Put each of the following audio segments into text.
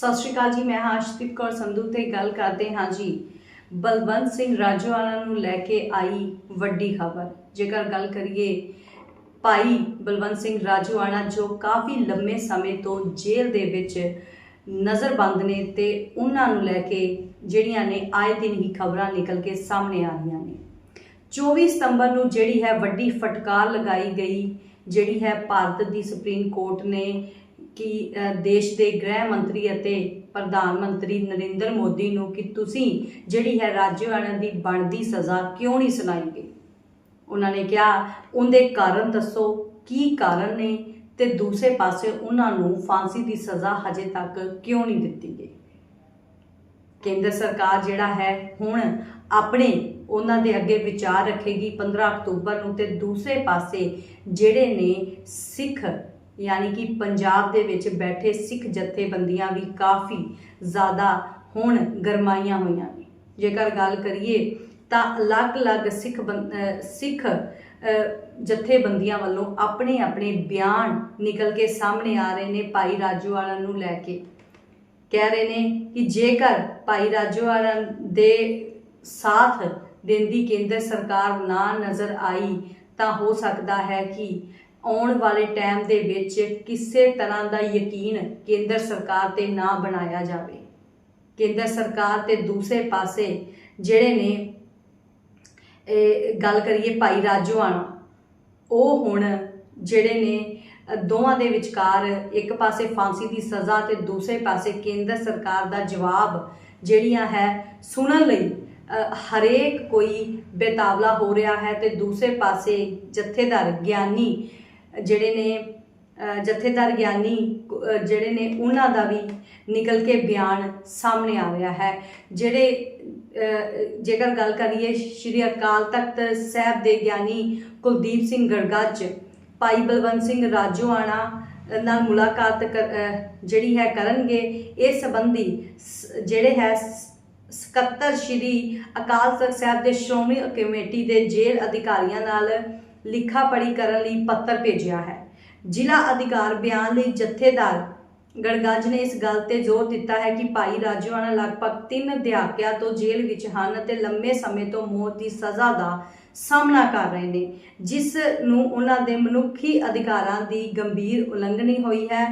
ਸਤਿ ਸ਼੍ਰੀ ਅਕਾਲ ਜੀ, ਮੈਂ ਹਾਂ ਕੌਰ ਸੰਧੂ ਤੇ ਗੱਲ ਕਰਦੇ ਹਾਂ ਜੀ ਬਲਵੰਤ ਸਿੰਘ ਰਾਜੋਵਾਲਾ ਨੂੰ ਲੈ ਕੇ ਆਈ ਵੱਡੀ ਖਬਰ। ਜੇਕਰ ਗੱਲ ਕਰੀਏ ਭਾਈ ਬਲਵੰਤ ਸਿੰਘ ਰਾਜੋਵਾਲਾ ਜੋ ਕਾਫੀ ਲੰਮੇ ਸਮੇਂ ਤੋਂ ਜੇਲ੍ਹ ਦੇ ਵਿੱਚ ਨਜ਼ਰਬੰਦ ਨੇ ਤੇ ਉਹਨਾਂ ਨੂੰ ਲੈ ਕੇ ਜਿਹੜੀਆਂ ਨੇ ਆਏ ਦਿਨ ਹੀ ਖਬਰਾਂ ਨਿਕਲ ਕੇ ਸਾਹਮਣੇ ਆ ਰਹੀਆਂ ਨੇ। 24 ਸਤੰਬਰ ਨੂੰ ਜਿਹੜੀ ਹੈ ਵੱਡੀ ਫਟਕਾਰ ਲਗਾਈ ਗਈ, ਜਿਹੜੀ ਹੈ ਭਾਰਤ ਦੀ ਸੁਪਰੀਮ ਕੋਰਟ ਨੇ ਕਿ ਦੇਸ਼ ਦੇ ਗ੍ਰਹਿ ਮੰਤਰੀ ਅਤੇ ਪ੍ਰਧਾਨ ਮੰਤਰੀ ਨਰਿੰਦਰ ਮੋਦੀ ਨੂੰ ਕਿ ਤੁਸੀਂ ਜਿਹੜੀ ਹੈ ਰਾਜੋਆਣਾ ਦੀ ਬਣਦੀ ਸਜ਼ਾ ਕਿਉਂ ਨਹੀਂ ਸੁਣਾਈ ਗਈ ਉਹਨਾਂ ਨੇ ਕਿਹਾ, ਉਹਦੇ ਕਾਰਨ ਦੱਸੋ, ਕੀ ਕਾਰਨ ਨੇ? ਤੇ ਦੂਸਰੇ ਪਾਸੇ ਉਹਨਾਂ ਨੂੰ ਫਾਂਸੀ ਦੀ ਸਜ਼ਾ ਹਜੇ ਤੱਕ ਕਿਉਂ ਨਹੀਂ ਦਿੱਤੀ ਗਈ? ਕੇਂਦਰ ਸਰਕਾਰ ਜਿਹੜਾ ਹੈ ਹੁਣ ਆਪਣੇ ਉਹਨਾਂ ਦੇ ਅੱਗੇ ਵਿਚਾਰ ਰੱਖੇਗੀ 15 ਅਕਤੂਬਰ ਨੂੰ ਤੇ ਦੂਸਰੇ ਪਾਸੇ ਜਿਹੜੇ ਨੇ ਸਿੱਖ ਯਾਨੀ ਕਿ ਪੰਜਾਬ ਦੇ ਵਿੱਚ ਬੈਠੇ ਸਿੱਖ ਜਥੇਬੰਦੀਆਂ ਵੀ ਕਾਫੀ ਜ਼ਿਆਦਾ ਹੁਣ ਗਰਮਾਈਆਂ ਹੋਈਆਂ ਨੇ। ਜੇਕਰ ਗੱਲ ਕਰੀਏ ਤਾਂ ਅਲੱਗ-ਅਲੱਗ ਸਿੱਖ ਬੰ- ਸਿੱਖ ਜਥੇਬੰਦੀਆਂ ਵੱਲੋਂ ਆਪਣੇ ਆਪਣੇ ਬਿਆਨ ਨਿਕਲ ਕੇ ਸਾਹਮਣੇ ਆ ਰਹੇ ਨੇ ਭਾਈ ਰਾਜੂ ਰਾਜੂਵਾਲਾ ਨੂੰ ਲੈ ਕੇ। ਕਹਿ ਰਹੇ ਨੇ ਕਿ ਜੇਕਰ ਭਾਈ ਰਾਜੂ ਰਾਜੋਆਣਾ ਦੇ ਸਾਥ ਦਿੰਦੀ ਕੇਂਦਰ ਸਰਕਾਰ ਨਾ ਨਜ਼ਰ ਆਈ ਤਾਂ ਹੋ ਸਕਦਾ ਹੈ ਕਿ ਆਉਣ ਵਾਲੇ ਟਾਈਮ ਦੇ ਵਿੱਚ ਕਿਸੇ ਤਰ੍ਹਾਂ ਦਾ ਯਕੀਨ ਕੇਂਦਰ ਸਰਕਾਰ ਤੇ ਨਾ ਬਣਾਇਆ ਜਾਵੇ। ਕੇਂਦਰ ਸਰਕਾਰ ਤੇ ਦੂਸਰੇ ਪਾਸੇ ਜਿਹੜੇ ਨੇ, ਇਹ ਗੱਲ ਕਰੀਏ ਭਾਈ ਰਾਜੋਆਣਾ ਉਹ ਹੁਣ ਜਿਹੜੇ ਨੇ, ਦੋਵਾਂ ਦੇ ਵਿਚਕਾਰ ਇੱਕ ਪਾਸੇ ਫਾਂਸੀ ਦੀ ਸਜ਼ਾ ਤੇ ਦੂਸਰੇ ਪਾਸੇ ਕੇਂਦਰ ਸਰਕਾਰ ਦਾ ਜਵਾਬ ਜਿਹੜੀਆਂ ਹੈ, ਸੁਣਨ ਲਈ ਹਰੇਕ ਕੋਈ ਬੇਤਾਵਲਾ ਹੋ ਰਿਹਾ ਹੈ ਤੇ ਦੂਸਰੇ ਪਾਸੇ ਜਥੇਦਾਰ ਗਿਆਨੀ ਜਿਹੜੇ ਨੇ ਜਥੇਦਾਰ ਗਿਆਨੀ ਜਿਹੜੇ ਨੇ, ਉਹਨਾਂ ਦਾ ਵੀ ਨਿਕਲ ਕੇ ਬਿਆਨ ਸਾਹਮਣੇ ਆ ਰਿਹਾ ਹੈ। ਜਿਹੜੇ ਜੇਕਰ ਗੱਲ ਕਰੀਏ ਸ਼੍ਰੀ ਅਕਾਲ ਤਖਤ ਸਾਹਿਬ ਦੇ ਗਿਆਨੀ ਕੁਲਦੀਪ ਸਿੰਘ ਗੜਗੱਜ ਭਾਈ ਬਲਵੰਤ ਸਿੰਘ ਰਾਜੋਆਣਾ ਨਾਲ ਮੁਲਾਕਾਤ ਕਰ- ਜਿਹੜੀ ਹੈ ਕਰਨਗੇ ਇਸ ਸੰਬੰਧੀ ਸ- ਜਿਹੜੇ ਹੈ ਸਕੱਤਰ ਸ਼੍ਰੀ ਅਕਾਲ ਤਖਤ ਸਾਹਿਬ ਦੇ ਸ਼੍ਰੋਮਣੀ ਕਮੇਟੀ ਦੇ ਜੇਲ੍ਹ ਅਧਿਕਾਰੀਆਂ ਨਾਲ ਲਿਖਾ ਪੜੀ ਕਰਨ ਲਈ ਪੱਤਰ ਭੇਜਿਆ ਹੈ। ਜ਼ਿਲ੍ਹਾ ਅਧਿਕਾਰ ਬਿਆਨ ਲਈ ਜਥੇਦਾਰ ਗੜਗੱਜ ਨੇ ਇਸ ਗੱਲ ਤੇ ਜ਼ੋਰ ਦਿੱਤਾ ਹੈ ਕਿ ਭਾਈ ਰਾਜੋਆਣਾ ਲਗਭਗ 3 ਦਹਾਕਿਆਂ ਤੋਂ ਜੇਲ੍ਹ ਵਿੱਚ ਹਨ ਅਤੇ ਲੰਮੇ ਸਮੇਂ ਤੋਂ ਮੌਤ ਦੀ ਸਜ਼ਾ ਦਾ ਸਾਹਮਣਾ ਕਰ ਰਹੇ ਨੇ, ਜਿਸ ਨੂੰ ਉਹਨਾਂ ਦੇ ਮਨੁੱਖੀ ਅਧਿਕਾਰਾਂ ਦੀ ਗੰਭੀਰ ਉਲੰਘਣੀ ਹੋਈ ਹੈ।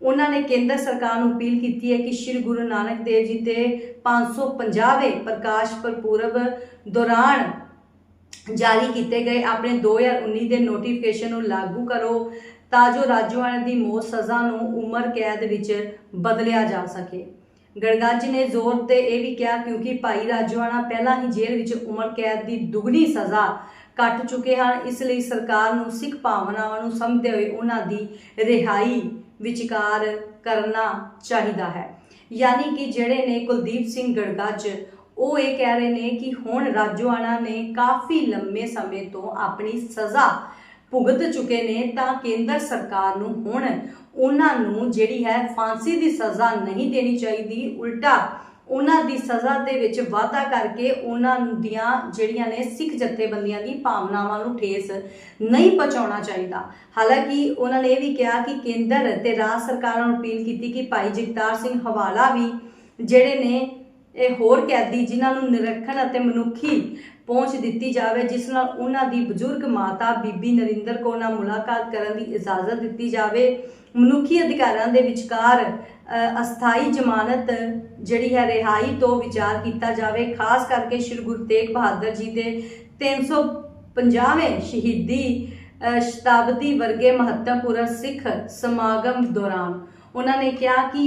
ਉਹਨਾਂ ਨੇ ਕੇਂਦਰ ਸਰਕਾਰ ਨੂੰ ਅਪੀਲ ਕੀਤੀ ਹੈ ਕਿ ਸ੍ਰੀ ਗੁਰੂ ਨਾਨਕ ਦੇਵ ਜੀ ਦੇ 550ਵੇਂ ਪ੍ਰਕਾਸ਼ ਪੁਰਬ ਦੌਰਾਨ ਜਾਰੀ ਕੀਤੇ ਗਏ। ਆਪਣੇ 2019 ਦੇ ਨੋਟੀਫਿਕੇਸ਼ਨ ਨੂੰ ਲਾਗੂ ਕਰੋ ਤਾਂ ਜੋ ਰਾਜੋਆਣਾ ਦੀ ਮੌਤ ਸਜ਼ਾ ਨੂੰ ਉਮਰ ਕੈਦ ਵਿੱਚ ਬਦਲਿਆ ਜਾ ਸਕੇ। ਗੜਗੱਜ ਨੇ ਜ਼ੋਰ ਤੇ ਇਹ ਵੀ ਕਿਹਾ ਕਿਉਂਕਿ ਭਾਈ ਰਾਜੋਆਣਾ ਪਹਿਲਾਂ ਹੀ ਜੇਲ੍ਹ ਵਿੱਚ ਉਮਰ ਕੈਦ ਦੀ ਦੁੱਗਣੀ ਸਜ਼ਾ ਕੱਟ ਚੁੱਕੇ ਹਨ। ਇਸ ਲਈ ਸਰਕਾਰ ਨੂੰ ਸਿੱਖ ਭਾਵਨਾਵਾਂ ਨੂੰ ਸਮਝਦੇ ਹੋਏ ਉਹਨਾਂ ਦੀ ਰਿਹਾਈ ਵਿਚਕਾਰ ਕਰਨਾ ਚਾਹੀਦਾ ਹੈ। ਯਾਨੀ ਕਿ ਜਿਹੜੇ ਨੇ ਕੁਲਦੀਪ ਸਿੰਘ ਗੜਗੱਜ ਉਹ ਇਹ ਕਹਿ ਰਹੇ ਨੇ ਕਿ ਹੁਣ ਰਾਜੋਆਣਾ ਨੇ ਕਾਫੀ ਲੰਮੇ ਸਮੇਂ ਤੋਂ ਆਪਣੀ ਸਜ਼ਾ ਭੁਗਤ ਚੁੱਕੇ ਨੇ ਤਾਂ ਕੇਂਦਰ ਸਰਕਾਰ ਨੂੰ ਹੁਣ ਉਹਨਾਂ ਨੂੰ ਜਿਹੜੀ ਹੈ ਫਾਂਸੀ ਦੀ ਸਜ਼ਾ ਨਹੀਂ ਦੇਣੀ ਚਾਹੀਦੀ। ਉਲਟਾ ਉਹਨਾਂ ਦੀ ਸਜ਼ਾ ਦੇ ਵਿੱਚ ਵਾਧਾ ਕਰਕੇ ਉਹਨਾਂ ਦੀਆਂ ਜਿਹੜੀਆਂ ਨੇ ਸਿੱਖ ਜਥੇਬੰਦੀਆਂ ਦੀ ਭਾਵਨਾਵਾਂ ਨੂੰ ਠੇਸ ਨਹੀਂ ਪਹੁੰਚਾਉਣਾ ਚਾਹੀਦਾ। ਹਾਲਾਂਕਿ ਉਹਨਾਂ ਨੇ ਇਹ ਵੀ ਕਿਹਾ ਕਿ ਕੇਂਦਰ ਤੇ ਰਾਜ ਸਰਕਾਰਾਂ ਨੂੰ ਅਪੀਲ ਕੀਤੀ ਕਿ ਭਾਈ ਜਗਤਾਰ ਸਿੰਘ ਹਵਾਲਾ ਵੀ ਜਿਹੜੇ ਨੇ ਇਹ ਹੋਰ ਕੈਦੀ ਜਿਨ੍ਹਾਂ ਨੂੰ ਨਿਰੱਖਣ ਅਤੇ ਮਨੁੱਖੀ ਪਹੁੰਚ ਦਿੱਤੀ ਜਾਵੇ, ਜਿਸ ਨਾਲ ਉਹਨਾਂ ਦੀ ਬਜ਼ੁਰਗ ਮਾਤਾ ਬੀਬੀ ਨਰਿੰਦਰ ਕੌਰ ਨਾਲ ਮੁਲਾਕਾਤ ਕਰਨ ਦੀ ਇਜਾਜ਼ਤ ਦਿੱਤੀ ਜਾਵੇ। ਮਨੁੱਖੀ ਅਧਿਕਾਰਾਂ ਦੇ ਵਿਚਕਾਰ ਅਸਥਾਈ ਜ਼ਮਾਨਤ ਜਿਹੜੀ ਹੈ, ਰਿਹਾਈ ਤੋਂ ਵਿਚਾਰ ਕੀਤਾ ਜਾਵੇ। ਖਾਸ ਕਰਕੇ ਸ਼੍ਰੀ ਗੁਰੂ ਤੇਗ ਬਹਾਦਰ ਜੀ ਦੇ 350ਵੇਂ ਸ਼ਹੀਦੀ ਸ਼ਤਾਬਦੀ ਵਰਗੇ ਮਹੱਤਵਪੂਰਨ ਸਿੱਖ ਸਮਾਗਮ ਦੌਰਾਨ। ਉਹਨਾਂ ਨੇ ਕਿਹਾ ਕਿ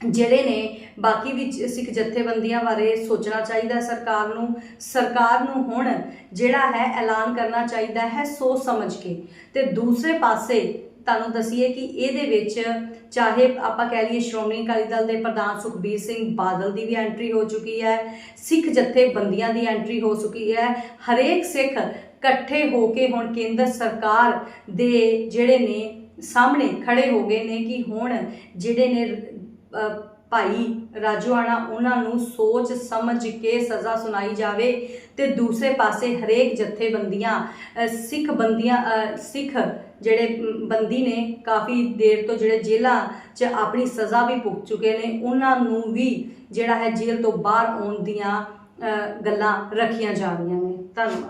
ਜਿਹੜੇ ਨੇ, ਬਾਕੀ ਵੀ ਸਿੱਖ ਜਥੇਬੰਦੀਆਂ ਬਾਰੇ ਸੋਚਣਾ ਚਾਹੀਦਾ ਸਰਕਾਰ ਨੂੰ। ਸਰਕਾਰ ਨੂੰ ਹੁਣ ਜਿਹੜਾ ਹੈ ਐਲਾਨ ਕਰਨਾ ਚਾਹੀਦਾ ਹੈ ਸੋਚ ਸਮਝ ਕੇ। ਤੇ ਦੂਸਰੇ ਪਾਸੇ ਤੁਹਾਨੂੰ ਦਸੀਏ ਕਿ ਇਹਦੇ ਵਿੱਚ ਚਾਹੇ ਆਪਾਂ ਕਹਿ ਲਈਏ ਸ਼੍ਰੋਮਣੀ ਅਕਾਲੀ ਦਲ ਦੇ ਪ੍ਰਧਾਨ ਸੁਖਬੀਰ ਸਿੰਘ ਬਾਦਲ ਦੀ ਵੀ ਐਂਟਰੀ ਹੋ ਚੁੱਕੀ ਹੈ, ਸਿੱਖ ਜਥੇਬੰਦੀਆਂ ਦੀ ਐਂਟਰੀ ਹੋ ਚੁੱਕੀ ਹੈ। ਹਰੇਕ ਸਿੱਖ ਇਕੱਠੇ ਹੋ ਕੇ ਹੁਣ ਕੇਂਦਰ ਸਰਕਾਰ ਦੇ ਜਿਹੜੇ ਨੇ ਸਾਹਮਣੇ ਖੜੇ ਹੋ ਗਏ ਨੇ ਕਿ ਹੁਣ ਜਿਹੜੇ ਨੇ ਭਾਈ ਰਾਜੋਆਣਾ, ਉਹਨਾਂ ਨੂੰ ਸੋਚ ਸਮਝ ਕੇ ਸਜ਼ਾ ਸੁਣਾਈ ਜਾਵੇ ਤੇ ਦੂਸਰੇ ਪਾਸੇ ਹਰੇਕ ਜਥੇਬੰਦੀਆਂ ਸਿੱਖ ਬੰਦੀਆਂ ਸਿੱਖ ਜਿਹੜੇ ਬੰਦੀ ਨੇ, ਕਾਫੀ ਦੇਰ ਤੋਂ ਜਿਹੜੇ ਜੇਲ੍ਹਾਂ 'ਚ ਆਪਣੀ ਸਜ਼ਾ ਵੀ ਭੁਗਤ ਚੁੱਕੇ ਨੇ, ਉਹਨਾਂ ਨੂੰ ਵੀ ਜਿਹੜਾ ਹੈ ਜੇਲ੍ਹ ਤੋਂ ਬਾਹਰ ਆਉਣ ਦੀਆਂ ਗੱਲਾਂ ਰੱਖੀਆਂ ਜਾ ਰਹੀਆਂ ਨੇ। ਧੰਨਵਾਦ।